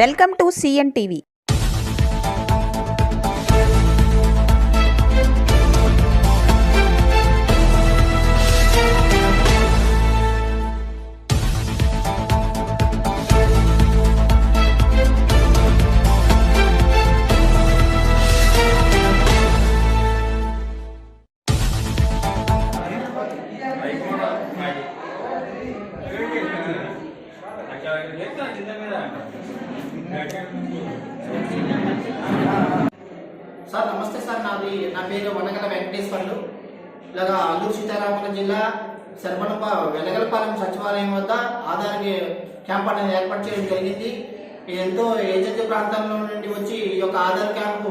Welcome to CN TV. Sir నమస్తే sir. నాది నా పేరు వనగల వెంకటేశ్వర్లు. ఇలాగా అల్లూరు సీతారామపురం జిల్లా శర్మనప వెలగలపాలెం సచివాలయం వద్ద ఆధార్ క్యాంప్ అనేది ఏర్పాటు చేయడం జరిగింది. ఇది ఎంతో ఏజెన్సీ ప్రాంతంలో నుండి వచ్చి ఈ యొక్క ఆధార్ క్యాంపు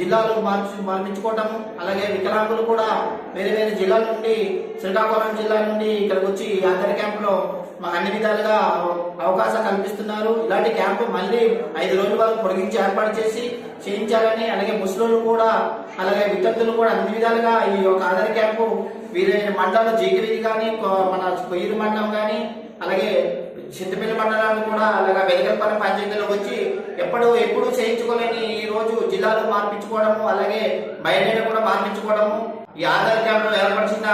జిల్లాలో మార్చి మార్పించుకోవటము అలాగే వికలాంగులు కూడా వేరే వేరే జిల్లాల నుండి శ్రీకాకుళం జిల్లా నుండి ఇక్కడికి వచ్చి ఈ ఆధార్ క్యాంపులో అన్ని విధాలుగా అవకాశం కల్పిస్తున్నారు. ఇలాంటి క్యాంపు మళ్ళీ ఐదు రోజుల వరకు పొడిగించి ఏర్పాటు చేసి చేయించాలని అలాగే ముస్లింలు కూడా అలాగే విద్యార్థులు కూడా అన్ని విధాలుగా ఈ యొక్క ఆధార్ క్యాంపు వీరి మండలం జీగిరి కానీ మన కొయ్యూరు మండలం కానీ అలాగే చింతపల్లి మండలాలు కూడా అలాగే వెలగల్పల్లి పంచాయతీలో వచ్చి ఎప్పుడు ఎప్పుడు చేయించుకోలేని ఈ రోజు జిల్లాలో మార్పించుకోవడము అలాగే బయట కూడా మార్పించుకోవడము ఈ ఆధార్ క్యాంపు ఏర్పరిచిన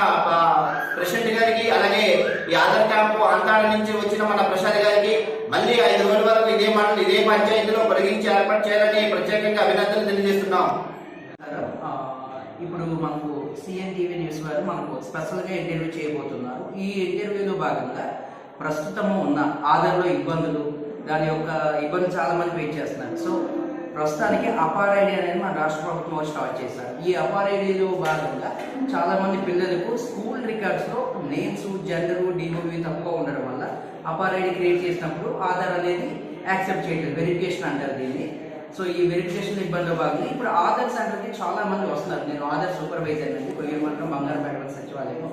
ప్రెసిడెంట్ గారికి అలాగే ఈ ఆధార్ క్యాంపు ఆంధ్రాల నుంచి వచ్చిన మన ప్రసాద్ గారికి మళ్ళీ ఐదు రోజుల వరకు ఇదే మనం ఇదే పంచాయతీలో పొడిగించి ఏర్పాటు చేయాలని ప్రత్యేకంగా అభినందనలు తెలియజేస్తున్నాం. ఇప్పుడు మనకు సిఎన్ టీవీ న్యూస్ వారు మనకు స్పెషల్గా ఇంటర్వ్యూ చేయబోతున్నారు. ఈ ఇంటర్వ్యూలో భాగంగా ప్రస్తుతము ఉన్న ఆధార్లో ఇబ్బందులు దాని యొక్క ఇబ్బంది చాలా మంది వెయిట్ చేస్తున్నారు. సో ప్రస్తుతానికి అపార్ ఐడి అనేది మన రాష్ట్ర ప్రభుత్వం స్టార్ట్ చేశారు. ఈ అపార్ ఐడిలో భాగంగా చాలా మంది పిల్లలకు స్కూల్ రికార్డ్స్లో నేమ్స్ జెండరు డిఓవి తక్కువ ఉండడం వల్ల అపార్ ఐడి క్రియేట్ చేసినప్పుడు ఆధార్ అనేది యాక్సెప్ట్ చేయలేదు వెరిఫికేషన్ అంటారు దీన్ని. సో ఈ వెరిఫికేషన్ ఇబ్బందిలో భాగంగా ఇప్పుడు ఆధార్ సెంటర్కి చాలా మంది వస్తున్నారు. నేను ఆధార్ సూపర్వైజర్ అండి కొయ్యూరు మండలం బంగారంపేట సచివాలయం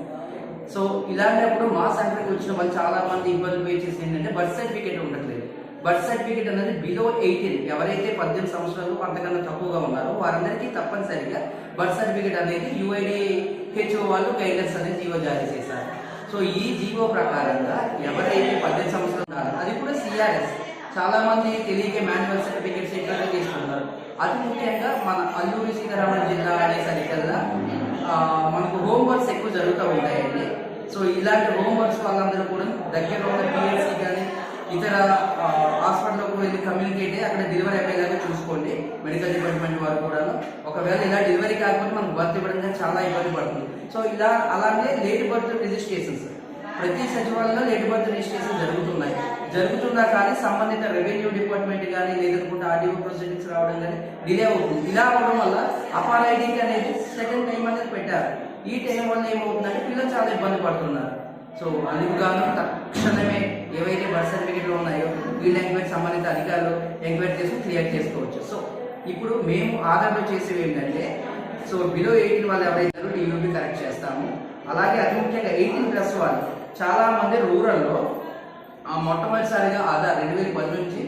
సో ఇలాంటప్పుడు మా సెంటర్కి వచ్చిన వాళ్ళు చాలా మంది ఇబ్బందులు పే చేసి ఏంటంటే బర్త్ సర్టిఫికేట్ ఉండట్లేదు. బర్త్ సర్టిఫికేట్ అనేది బిలో ఎయిటీన్ ఎవరైతే పద్దెనిమిది సంవత్సరాలు అంతకన్నా తక్కువగా ఉన్నారో వారందరికీ తప్పనిసరిగా బర్త్ సర్టిఫికేట్ అనేది యుఐడి హెచ్ఓ వాళ్ళు గైడెన్స్ అనేది జీవో జారీ చేశారు. సో ఈ జీవో ప్రకారంగా ఎవరైతే పద్దెనిమిది సంవత్సరాలు ఉన్నారో అది కూడా సిఆర్ఎస్ చాలా మంది తెలియక మాన్యువల్ సర్టిఫికేట్స్ ఇట్లా తీసుకుంటారు అతి ముఖ్యంగా మన అల్లూరి సీతారామన్ జిల్లా అనేసరికల్లా మనకు హోమ్ వర్క్స్ ఎక్కువ జరుగుతూ ఉంటాయండి. సో ఇలాంటి హోమ్ వర్క్స్ వాళ్ళందరూ కూడా దగ్గరలో ఉన్న పిఎస్సి ఇతర హాస్పిటల్కు వెళ్ళి కమ్యూనికేట్ అయ్యి అక్కడ డెలివరీ అయిపోయేదాకా చూసుకోండి. మెడికల్ డిపార్ట్మెంట్ వారు కూడా ఒకవేళ ఇలా డెలివరీ కాకపోతే మనకు బర్త్ ఇవ్వడం చాలా ఇబ్బంది పడుతుంది. సో ఇలా అలానే లేట్ బర్త్ రిజిస్ట్రేషన్స్ ప్రతి సచివాలయంలో లేట్ బర్త్ రిజిస్ట్రేషన్ జరుగుతున్నాయి. జరుగుతున్నా కానీ సంబంధిత రెవెన్యూ డిపార్ట్మెంట్ కానీ లేదనుకుంటే ఆర్డీఓ ప్రొసీడింగ్స్ రావడం కానీ డిలే అవుతుంది. ఇలా అవడం వల్ల అపార్ ఐడికి అనేది సెకండ్ టైం అనేది పెట్టారు. ఈ టైం వల్ల ఏమవుతుందంటే పిల్లలు చాలా ఇబ్బంది పడుతున్నారు. సో అందుకు గాను తక్షణమే ఏవైతే వీళ్ళ ఎంక్వైరీ సంబంధిత అధికారులు ఎంక్వైరీ చేసి క్లియర్ చేసుకోవచ్చు. సో ఇప్పుడు మేము ఆధార్లో చేసేవి ఏంటంటే సో బిలో ఎయిటీన్ వాళ్ళు ఎవరైతే టీయూబీ కరెక్ట్ చేస్తాము. అలాగే అతి ముఖ్యంగా ఎయిటీన్ ప్లస్ వాళ్ళు చాలామంది రూరల్లో ఆ, మొట్టమొదటిసారిగా ఆధార్ రెండు వేల పది నుంచి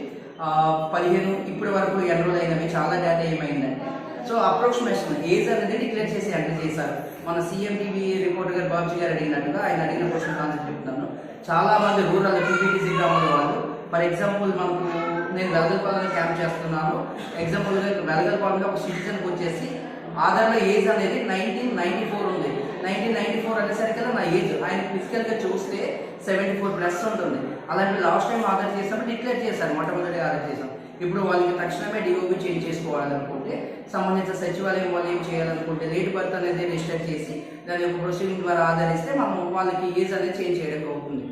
పదిహేను ఇప్పటి వరకు ఎన్రోల్ అయినవి చాలా డేటా ఏమైందంటే సో అప్రోక్సిమేషన్ ఏజ్ అనేది డిక్లేర్ చేసి ఎంటర్ చేశారు. మన సీఎం టీవీ రిపోర్టర్ గారు బాబుజీ గారు అడిగినట్టుగా ఆయన అడిగిన క్వశ్చన్ ఆన్సర్ చెప్తున్నాను. చాలా మంది రూరల్ పీపీటీసీ గ్రామంలో వాళ్ళు ఫర్ ఎగ్జాంపుల్ మనకు నేను వెలగల్పాలని క్యాంప్ చేస్తున్నాను. ఎగ్జాంపుల్గా వెలగల్పాలకి ఒక సిటిజన్కి వచ్చేసి ఆధార్లో ఏజ్ అనేది నైన్టీన్ నైన్టీ ఫోర్ ఉంది. నైన్టీన్ నైన్టీ ఫోర్ అనేసరికి నా ఏజ్. ఆయన ఫిజికల్గా చూస్తే సెవెంటీ ఫోర్ ప్లస్ ఉంటుంది. అలాంటి లాస్ట్ టైం ఆర్డర్ చేసినప్పుడు డిక్లేర్ చేశారు మొట్టమొదటి ఆర్డర్ చేసాం ఇప్పుడు వాళ్ళకి తక్షణమే డిఓబి చేంజ్ చేసుకోవాలనుకుంటే సంబంధిత సచివాలయం వాళ్ళు ఏం చేయాలనుకుంటే లేట్ బర్త్ అనేది రిజిస్టర్ చేసి దాని యొక్క ప్రొసీడింగ్ ద్వారా ఆధారిస్తే మనం వాళ్ళకి ఏజ్ అనేది చేంజ్ చేయడం అవుతుంది.